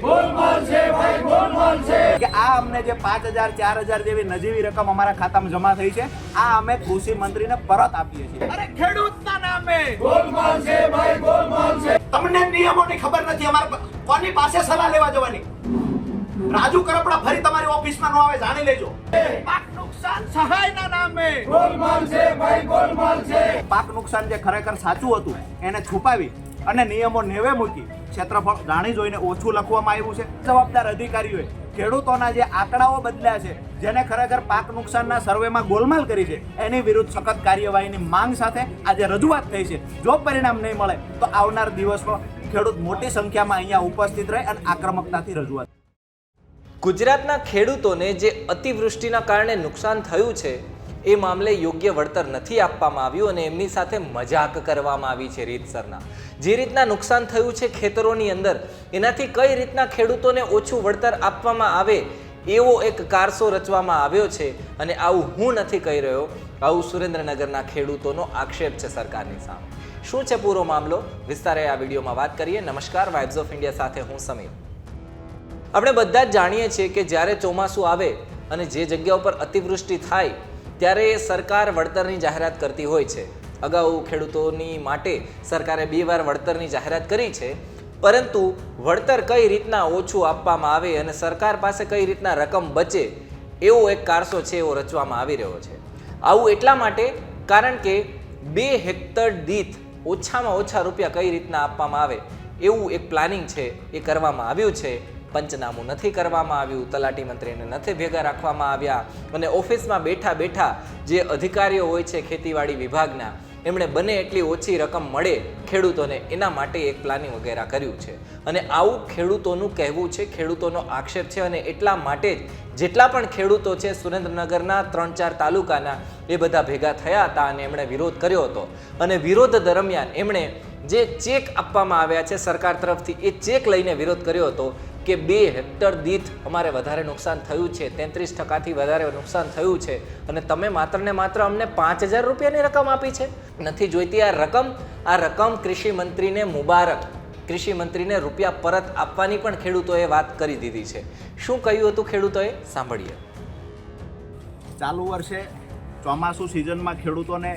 ગોલમાલ છે ભાઈ ગોલમાલ છે. કે આ અમને જે પાંચ હજાર ચાર હજાર જેવી નજીવી રકમ અમારા ખાતામાં જમા થઈ છે આ અમે કૃષિ મંત્રીને પરત આપીએ છીએ. અરે ખેડૂતના નામે. ગોલમાલ છે ભાઈ ગોલમાલ છે. તમને નિયમોની ખબર નથી અમારે કોની પાસે સલાહ લેવા જવાની? રાજુ કરપડા ફરી તમારી ઓફિસમાં ન આવે જાણી લેજો. પાક નુકસાન સહાયના નામે. ગોલમાલ છે ભાઈ ગોલમાલ છે. પાક નુકસાન જે ખરેખર સાચું હતું એને છુપાવી અને નિયમો નેવે મૂકી ક્ષેત્રફળ જાણી જોઈને ઓછું લખવામાં આવ્યું છે. જવાબદાર અધિકારીઓએ ખેડૂતોના જે આંકડાઓ બદલ્યા છે, જેને ખરેખર પાક નુકસાનના સર્વેમાં ગોલમાલ કરી છે, એની વિરુદ્ધ સખત કાર્યવાહીની માંગ સાથે આજે રજૂઆત થઈ છે. જો પરિણામ નહીં મળે, તો આવનાર દિવસમાં ખેડૂત મોટી સંખ્યામાં અહીંયા ઉપસ્થિત રહે અને આક્રમકતાથી રજૂઆત ગુજરાતના ખેડૂતોને જે અતિવૃષ્ટિના કારણે નુકસાન થયું છે એ મામલે યોગ્ય વળતર નથી આપવામાં આવ્યું અને એમની સાથે મજાક કરવામાં આવી છે રીતસરના જે રીતના નુકસાન થયું છે ખેતરોની અંદર, એનાથી કઈ રીતના ખેડૂતોને ઓછું વળતર આપવામાં આવે, એવો એક કારસો રચવામાં આવ્યો છે અને આવું હું નથી કહી રહ્યો. આવું સુરેન્દ્રનગરના ખેડૂતોનો આક્ષેપ છે સરકારની સામે. શું છે પૂરો મામલો? વિસ્તારે આ વિડીયોમાં વાત કરીએ. નમસ્કાર વાઇબ્સ ઓફ ઇન્ડિયા સાથે હું સમીર. આપણે બધા જ જાણીએ છીએ કે જ્યારે ચોમાસું આવે અને જે જગ્યા ઉપર અતિવૃષ્ટિ થાય ત્યારે સરકાર વળતરની જાહેરાત કરતી હોય છે. અગાઉ ખેડૂતોની માટે સરકારે બે વાર વળતરની જાહેરાત કરી છે. પરંતુ વળતર કઈ રીતના ઓછું આપવામાં આવે અને સરકાર પાસે કઈ રીતના રકમ બચે એવો એક કારસો છે એવો રચવામાં આવી રહ્યો છે. આવું એટલા માટે કારણ કે બે હેક્ટર દીઠ ઓછામાં ઓછા રૂપિયા કઈ રીતના આપવામાં આવે એવું એક પ્લાનિંગ છે, એ કરવામાં આવ્યું છે. પંચનામું નથી કરવામાં આવ્યું, તલાટી મંત્રીને નથી ભેગા રાખવામાં આવ્યા અને ઓફિસમાં બેઠા બેઠા જે અધિકારીઓ હોય છે ખેતીવાડી વિભાગના, એમણે બને એટલી ઓછી રકમ મળે ખેડૂતોને, એના માટે એક પ્લાનિંગ વગેરે કર્યું છે. અને આવું ખેડૂતોનું કહેવું છે, ખેડૂતોનો આક્ષેપ છે અને એટલા માટે જ જેટલા પણ ખેડૂતો છે સુરેન્દ્રનગરના ત્રણ ચાર તાલુકાના એ બધા ભેગા થયા હતા અને એમણે વિરોધ કર્યો હતો. અને વિરોધ દરમિયાન એમણે જે ચેક આપવામાં આવ્યા છે સરકાર તરફથી, એ ચેક લઈને વિરોધ કર્યો હતો કે બે હેક્ટર દીઠ અમારે વધારે નુકસાન થયું છે, તેત્રીસ ટકાથી વધારે નુકસાન થયું છે અને તમે માત્ર ને માત્ર અમને પાંચ હજાર રૂપિયાની રકમ આપી છે. નથી જોઈતી આ રકમ આ રકમ કૃષિ મંત્રીને મુબારક. કૃષિ મંત્રીને રૂપિયા પરત આપવાની પણ ખેડૂતોએ વાત કરી દીધી છે. શું કહ્યું હતું ખેડૂતોએ? સાંભળીએ. ચાલુ વર્ષે ચોમાસું સિઝનમાં ખેડૂતોને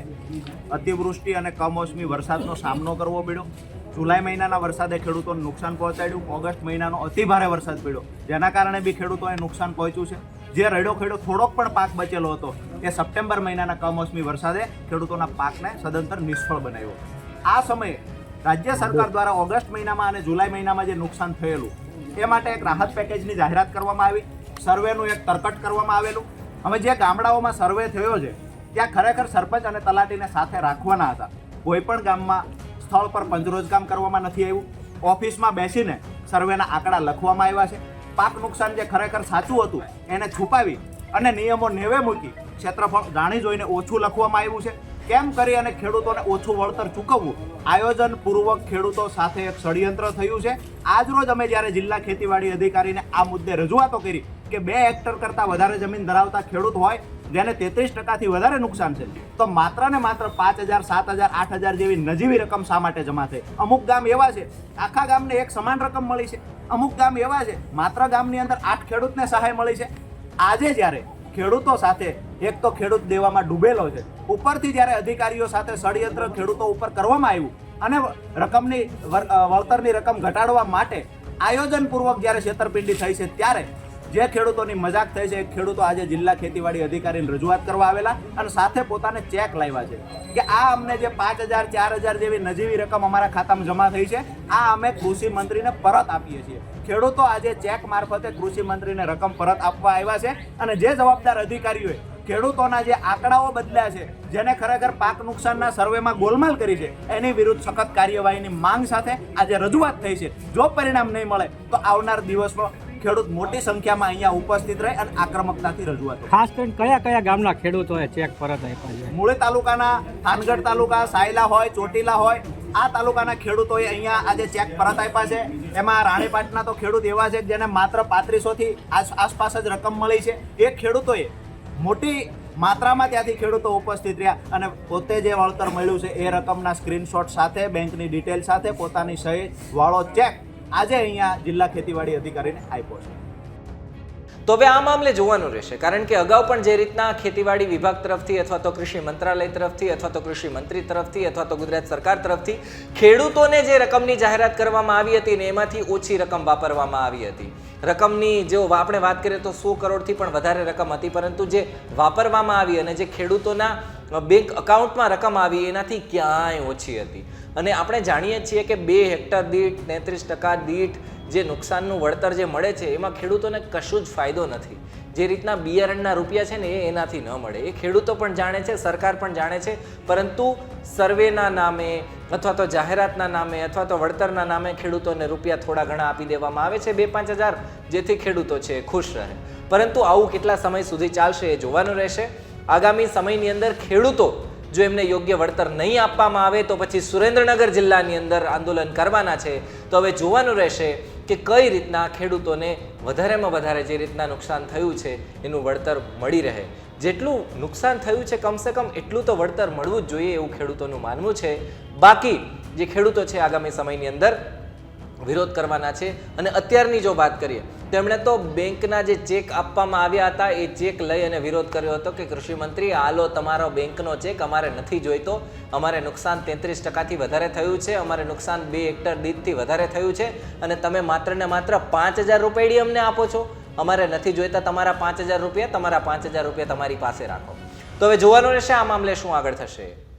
અતિવૃષ્ટિ અને કમોસમી વરસાદનો સામનો કરવો પડ્યો. જુલાઈ મહિનાના વરસાદે ખેડૂતોને નુકસાન પહોંચાડ્યું. ઓગસ્ટ મહિનાનો અતિ ભારે વરસાદ પડ્યો. જેના કારણે બી ખેડૂતોને નુકસાન પહોંચ્યું છે. જે રડ્યો ખેડો થોડોક પણ પાક બચેલો હતો એ સપ્ટેમ્બર મહિનાના કમોસમી વરસાદે ખેડૂતોના પાકને સદંતર નિષ્ફળ બનાવ્યો. આ સમયે રાજ્ય સરકાર દ્વારા ઓગસ્ટ મહિનામાં અને જુલાઈ મહિનામાં જે નુકસાન થયેલું, એ માટે એક રાહત પેકેજની જાહેરાત કરવામાં આવી. સર્વેનું એક તરકટ કરવામાં આવેલું. હવે જે ગામડાઓમાં સર્વે થયો છે, ત્યાં ખરેખર સરપંચ અને તલાટીને સાથે રાખવાના હતા. કોઈ પણ ગામમાં સ્થળ પર પંચરોજકામ કરવામાં નથી આવ્યું. ઓફિસમાં બેસીને સર્વેના આંકડા લખવામાં આવ્યા છે. પાક નુકસાન જે ખરેખર સાચું હતું, એને છુપાવી અને નિયમો નેવે મૂકી ક્ષેત્રફળ જાણી જોઈને ઓછું લખવામાં આવ્યું છે. કેમ કરી અને ખેડૂતોને ઓછું વળતર ચૂકવવું? આયોજન પૂર્વક ખેડૂતો સાથે એક ષડયંત્ર થયું છે. આજરોજ અમે જ્યારે જિલ્લા ખેતીવાડી અધિકારીને આ મુદ્દે રજૂઆતો કરી કે બે હેક્ટર કરતાં વધારે જમીન ધરાવતા ખેડૂત હોય, જેને તેત્રીસ ટકાથી વધારે નુકસાન છે, તો માત્ર ને માત્ર પાંચ હજાર, સાત હજાર, આઠ હજાર જેવી નજીવી રકમ શા માટે જમા થઈ? અમુક ગામ એવા છે, આખા ગામને એક સમાન રકમ મળી છે. અમુક ગામ એવા છે, માત્ર ગામની અંદર આઠ ખેડૂતને સહાય મળી છે. આજે જ્યારે ખેડૂતો સાથે, એક તો ખેડૂત દેવામાં ડૂબેલો છે. ઉપરથી જ્યારે અધિકારીઓ સાથે ષડયંત્ર ખેડૂતો ઉપર કરવામાં આવ્યું અને રકમની વળતરની રકમ ઘટાડવા માટે આયોજનપૂર્વક જ્યારે છેતરપિંડી થઈ છે ત્યારે જે ખેડૂતોની મજાક થઈ છે, એ ખેડૂતો આજે જિલ્લા ખેતીવાડી અધિકારીને રજૂઆત કરવા આવેલા અને સાથે પોતાને ચેક લાવ્યા છે કે આ અમને જે પાંચ હજાર, ચાર હજાર જેવી નજીવી રકમ અમારા ખાતામાં જમા થઈ છે, આ અમે કૃષિ મંત્રીને પરત આપીએ છીએ. ખેડૂતો આજે ચેક મારફતે કૃષિ મંત્રીને રકમ પરત આપવા આવ્યા છે અને જે જવાબદાર અધિકારીઓએ ખેડૂતોના જે આંકડાઓ બદલ્યા છે, જેને ખરેખર પાક નુકસાનના સર્વેમાં ગોલમાલ કરી છે, એની વિરુદ્ધ સખત કાર્યવાહીની માંગ સાથે આજે રજૂઆત થઈ છે. જો પરિણામ નહીં મળે, તો આવનાર દિવસમાં ખેડૂત મોટી સંખ્યામાં અહીંયા ઉપસ્થિત રહે અને આક્રમકતાથી રજૂઆત ખાસ કરીને કયા કયા ગામના ખેડૂતોએ ચેક પરત આપ્યા છે? મૂળે તાલુકાના થાનગઢ તાલુકા સાયલા હોય ચોટીલા હોય આ તાલુકાના ખેડૂતોએ અહીંયા આજે ચેક પરત આપ્યા છે. એમાં રાણીપાટના તો ખેડૂત એવા છે જેને માત્ર પાંત્રીસોથી આસપાસ જ રકમ મળી છે. એ ખેડૂતોએ મોટી માત્રામાં ત્યાંથી ખેડૂતો ઉપસ્થિત રહ્યા અને પોતે જે વળતર મળ્યું છે એ રકમના સ્ક્રીનશોટ સાથે બેંકની ડિટેલ સાથે પોતાની સહી વાળો ચેક આજે અહીંયા જિલ્લા ખેતીવાડી અધિકારીને આપ્યો છે. તો હવે આ મામલે જોવાનું રહેશે. કારણ કે અગાઉ પણ જે રીતના ખેતીવાડી વિભાગ તરફથી અથવા તો કૃષિ મંત્રાલય તરફથી અથવા તો કૃષિ મંત્રી તરફથી અથવા તો ગુજરાત સરકાર તરફથી ખેડૂતોને જે રકમની જાહેરાત કરવામાં આવી હતી ને એમાંથી ઓછી રકમ વાપરવામાં આવી હતી. રકમની જો આપણે વાત કરીએ તો સો કરોડથી પણ વધારે રકમ હતી, પરંતુ જે વાપરવામાં આવી અને જે ખેડૂતોના બેંક અકાઉન્ટમાં રકમ આવી એનાથી ક્યાંય ઓછી હતી. અને આપણે જાણીએ છીએ કે બે હેક્ટર દીઠ, તેત્રીસ ટકા દીઠ જે નુકસાનનું વળતર જે મળે છે, એમાં ખેડૂતોને કશું જ ફાયદો નથી. જે રીતના બિયારણના રૂપિયા છે ને, એ એનાથી ન મળે. એ ખેડૂતો પણ જાણે છે, સરકાર પણ જાણે છે, પરંતુ સર્વેના નામે અથવા તો જાહેરાતના નામે અથવા તો વળતરના નામે ખેડૂતોને રૂપિયા થોડા ઘણા આપી દેવામાં આવે છે, બે પાંચ હજાર, જેથી ખેડૂતો છે ખુશ રહે. પરંતુ આવું કેટલા સમય સુધી ચાલશે એ જોવાનું રહેશે. આગામી સમયની અંદર ખેડૂતો જો એમને યોગ્ય વળતર નહીં આપવામાં આવે તો પછી સુરેન્દ્રનગર જિલ્લાની અંદર આંદોલન કરવાના છે. તો હવે જોવાનું રહેશે કે કઈ રીતના ખેડૂતોને વધારેમાં વધારે જે રીતના નુકસાન થયું છે, એનું વળતર મળી રહે. જેટલું નુકસાન થયું છે કમસે કમ એટલું તો વળતર મળવું જ જોઈએ એવું ખેડૂતોનું માનવું છે. બાકી જે ખેડૂતો છે આગામી સમયની અંદર વિરોધ કરવાના છે. અને અત્યારની જો વાત કરીએ, તેમણે તો બેંકના જે ચેક આપવામાં આવ્યા હતા, એ ચેક લઈ અને વિરોધ કર્યો હતો કે કૃષિ મંત્રી આલો તમારો બેંકનો ચેક અમારે નથી જોઈતો. અમારે નુકસાન તેત્રીસ ટકાથી વધારે થયું છે. અમારે નુકસાન બે હેક્ટર દીઠથી વધારે થયું છે. અને તમે માત્ર ને માત્ર પાંચ હજાર રૂપિયા અમને આપો છો. અમારે નથી જોઈતા તમારા પાંચ હજાર રૂપિયા. તમારા પાંચ હજાર રૂપિયા તમારી પાસે રાખો. તો હવે જોવાનું રહેશે આ મામલે શું આગળ થશે.